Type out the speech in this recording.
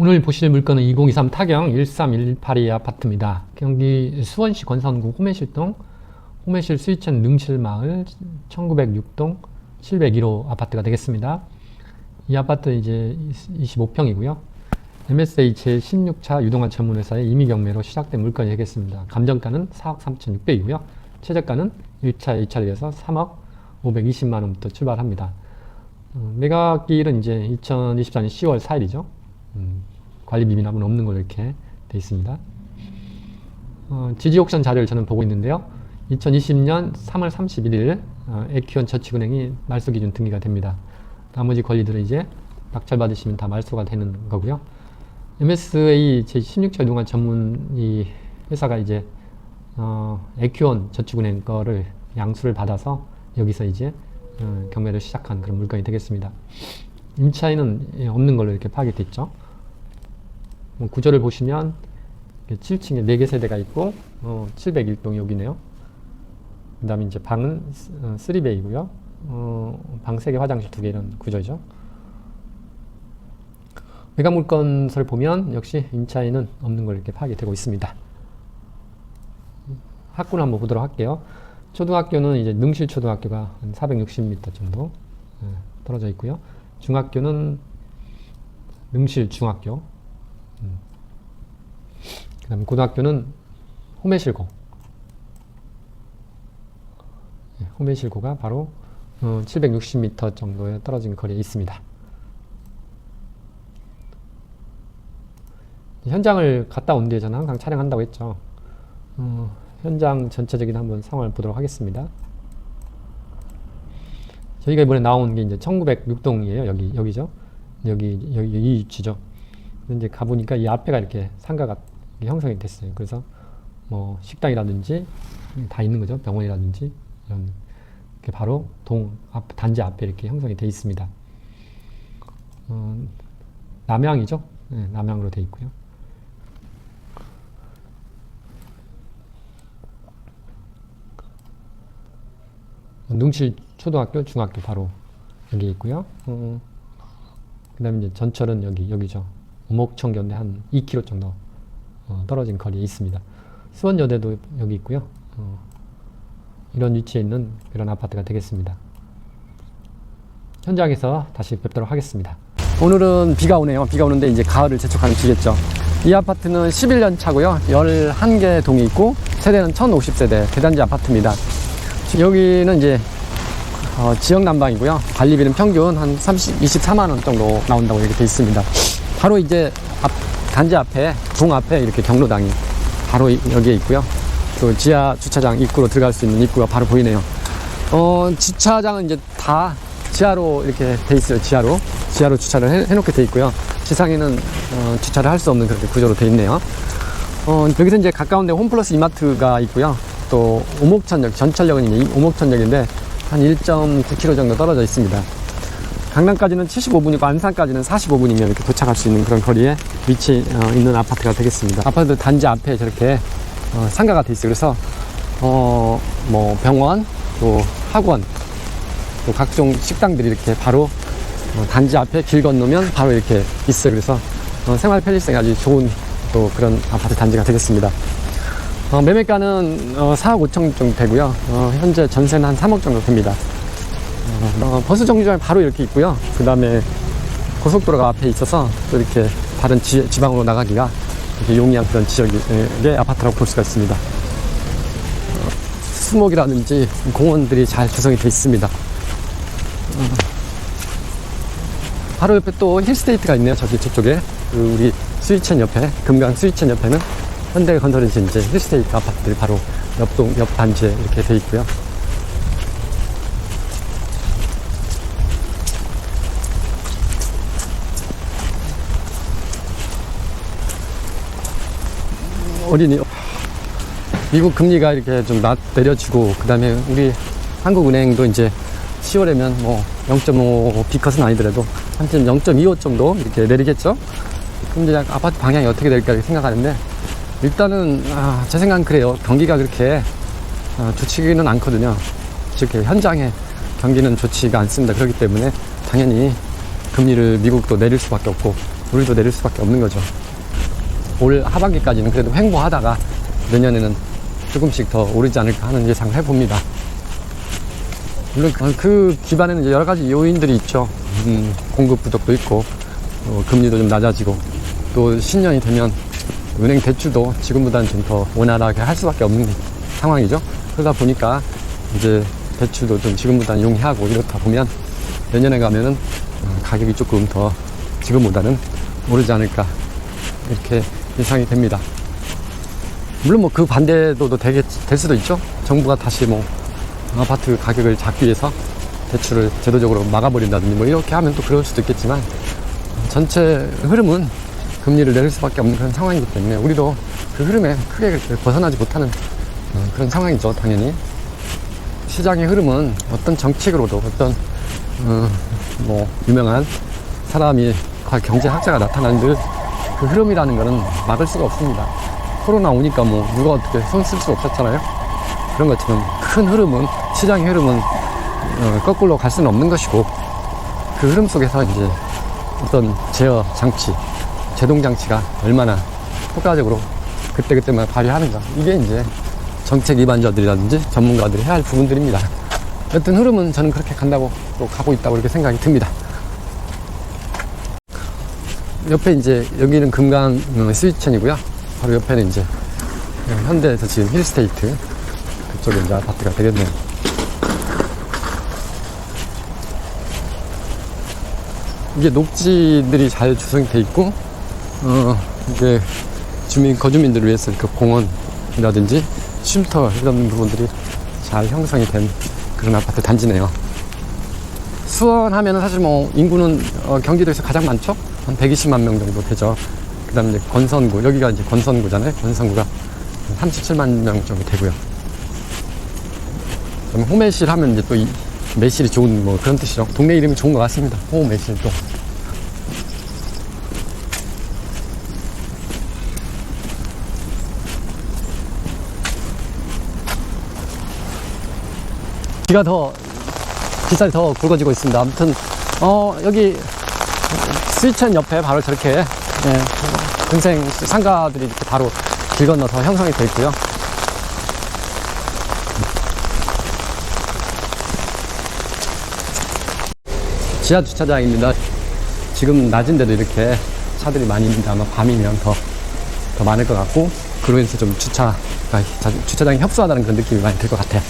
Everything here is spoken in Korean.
오늘 보실 물건은 2023 타경 13118의 아파트입니다. 경기 수원시 권선구 호매실동 호매실 수이천 능실마을 1906동 701호 아파트가 되겠습니다. 이 아파트 이제 25평이고요. MSA 제16차 유동화 전문회사의 임의경매로 시작된 물건이 되겠습니다. 감정가는 4억 3,600이고요. 최저가는 1차, 2차에서 3억 520만 원부터 출발합니다. 어, 매각일은 이제 2024년 10월 4일이죠. 음, 관리 미비납은 없는 걸로 이렇게 돼 있습니다. 어, 지지 옥션 자료를 저는 보고 있는데요. 2020년 3월 31일 어, 에키온 저축은행이 말소 기준 등기가 됩니다. 나머지 권리들은 이제 낙찰 받으시면 다 말소가 되는 거고요. MSA 제16차 유동화 전문 이 회사가 이제 어, 에큐온 저축은행 거를 양수를 받아서 여기서 이제 어, 경매를 시작한 그런 물건이 되겠습니다. 임차인은 예, 없는 걸로 이렇게 파악이 됐죠. 뭐 구조를 보시면 7층에 4개 세대가 있고 어, 701동 여기네요. 그 다음에 이제 방은 3베이고요. 어, 방 3개, 화장실 2개 이런 구조죠. 물건서를 보면 역시 임차인은 없는 걸로 이렇게 파악이 되고 있습니다. 학군을 한번 보도록 할게요. 초등학교는 이제 능실초등학교가 한 460m 정도 예, 떨어져 있고요. 중학교는 능실중학교. 음. 그 다음에 고등학교는 호매실고. 예, 호매실고가 바로 어, 760m 정도에 떨어진 거리에 있습니다. 현장을 갔다 온 뒤에 저는 항상 촬영한다고 했죠. 어, 현장 전체적인 한번 상황을 보도록 하겠습니다. 저희가 이번에 나온 게 이제 1906동이에요. 여기, 여기죠. 여기, 여기, 이 위치죠. 이제 가보니까 이 앞에가 이렇게 상가가 형성이 됐어요. 그래서 뭐 식당이라든지 다 있는 거죠. 병원이라든지 이런 게 바로 동 앞, 단지 앞에 이렇게 형성이 돼 있습니다. 어, 남양이죠. 네, 남양으로 돼 있고요. 능실 초등학교, 중학교 바로 여기 있고요. 어, 그 다음에 이제 전철은 여기 여기죠. 오목청교인데 한 2km 정도 어, 떨어진 거리에 있습니다. 수원여대도 여기 있고요. 어, 이런 위치에 있는 그런 아파트가 되겠습니다. 현장에서 다시 뵙도록 하겠습니다. 오늘은 비가 오네요. 비가 오는데 이제 가을을 재촉하는 비겠죠. 이 아파트는 11년 차고요. 11개 동이 있고 세대는 1050세대 대단지 아파트입니다. 여기는 이제 어, 지역 난방이고요. 관리비는 평균 한 30, 24만 원 정도 나온다고 이렇게 돼 있습니다. 바로 이제 앞, 단지 앞에 동 앞에 이렇게 경로당이 바로 이- 여기에 있고요. 또 지하 주차장 입구로 들어갈 수 있는 입구가 바로 보이네요. 어, 주차장은 이제 다 지하로 이렇게 돼 있어요. 지하로 지하로 주차를 해, 해놓게 돼 있고요. 지상에는 어, 주차를 할 수 없는 그렇게 구조로 돼 있네요. 어, 여기서 이제 가까운데 홈플러스 이마트가 있고요. 또 오목천역, 전철역은 이제 이 오목천역인데 한 1.9km 정도 떨어져 있습니다. 강남까지는 75분이고 안산까지는 45분이면 이렇게 도착할 수 있는 그런 거리에 위치 어, 있는 아파트가 되겠습니다. 아파트 단지 앞에 저렇게 어, 상가가 돼 있어요. 그래서 어, 뭐 병원, 또 학원, 또 각종 식당들이 이렇게 바로 어, 단지 앞에 길 건너면 바로 이렇게 있어요. 그래서 어, 생활 편리성이 아주 좋은 또 그런 아파트 단지가 되겠습니다. 어, 매매가는 어, 4억 5천 정도 되고요. 어, 현재 전세는 한 3억 정도 됩니다. 어, 어, 버스 정류장이 바로 이렇게 있고요. 그 다음에 고속도로가 앞에 있어서 또 이렇게 다른 지, 지방으로 나가기가 용이한 그런 지역의 아파트라고 볼 수가 있습니다. 어, 수목이라든지 공원들이 잘 조성이 되어 있습니다. 어, 바로 옆에 또 힐스테이트가 있네요. 저기 저쪽에 그 우리 스위첸 옆에 금강 스위첸 옆에는 현대건설이 이제 힐스테이트 아파트들이 바로 옆동 옆 단지에 이렇게 돼 있고요. 어린이 미국 금리가 이렇게 좀 낮, 내려지고 그다음에 우리 한국은행도 이제 10월에면 뭐 0.5 비컷은 아니더라도 한쯤 0.25 정도 이렇게 내리겠죠. 그럼 이제 아파트 방향이 어떻게 될까 생각하는데 일단은 아, 제 생각은 그래요. 경기가 그렇게 아, 좋지는 않거든요. 이렇게 현장에 경기는 좋지가 않습니다. 그렇기 때문에 당연히 금리를 미국도 내릴 수밖에 없고 우리도 내릴 수밖에 없는 거죠. 올 하반기까지는 그래도 횡보하다가 내년에는 조금씩 더 오르지 않을까 하는 예상을 해봅니다. 물론 그- 그 기반에는 여러 가지 요인들이 있죠. 음, 공급 부족도 있고, 어, 금리도 좀 낮아지고, 또 신년이 되면 은행 대출도 지금보다는 좀 더 원활하게 할 수밖에 없는 상황이죠. 그러다 보니까 이제 대출도 좀 지금보다는 용이하고 이렇다 보면 내년에 가면은 어, 가격이 조금 더 지금보다는 오르지 않을까 이렇게 예상이 됩니다. 물론 뭐 그 반대도 되게 될 수도 있죠. 정부가 다시 뭐 아파트 가격을 잡기 위해서 대출을 제도적으로 막아버린다든지 뭐 이렇게 하면 또 그럴 수도 있겠지만 전체 흐름은 금리를 내릴 수밖에 없는 그런 상황이기 때문에 우리도 그 흐름에 크게 벗어나지 못하는 어, 그런 상황이죠, 당연히. 시장의 흐름은 어떤 정책으로도 어떤 어, 뭐 유명한 사람이 과- 경제학자가 나타난 듯 그 흐름이라는 거는 막을 수가 없습니다. 코로나 오니까 뭐 누가 어떻게 손 쓸 수 없었잖아요. 그런 것처럼 큰 흐름은 시장의 흐름은 어, 거꾸로 갈 수는 없는 것이고 그 흐름 속에서 이제 어떤 제어 장치, 제동 장치가 얼마나 효과적으로 그때그때만 발휘하는가 이게 이제 정책 위반자들이라든지 전문가들이 해야 할 부분들입니다. 어떤 흐름은 저는 그렇게 간다고 또 가고 있다고 이렇게 생각이 듭니다. 옆에 이제 여기는 금강 어, 스위천이고요. 바로 옆에는 이제 어, 현대에서 지금 힐스테이트 그쪽에 이제 아파트가 되겠네요. 이게 녹지들이 잘 조성이 돼 있고 어 이게 주민 거주민들을 위해서 그 공원이라든지 쉼터 이런 부분들이 잘 형성이 된 그런 아파트 단지네요. 수원 하면은 사실 뭐 인구는 어, 경기도에서 가장 많죠. 한 120만 명 정도 되죠. 그 다음에 이제 건선구 여기가 이제 건선구잖아요. 건선구가 37만 명 정도 되고요. 그다음에 호매실 하면 이제 또 이 매실이 좋은 뭐 그런 뜻이죠. 동네 이름이 좋은 것 같습니다. 호매실도. 비가 더 기살이 더 굵어지고 있습니다. 아무튼 어 여기 스위천 옆에 바로 저렇게 예, 근생 상가들이 이렇게 바로 길 건너서 형성이 되어 있고요. 지하 주차장입니다. 지금 낮인데도 이렇게 차들이 많이 있는데 아마 밤이면 더, 더 많을 것 같고, 그로 인해서 좀 주차가, 주차장이 협소하다는 그런 느낌이 많이 들 것 같아요.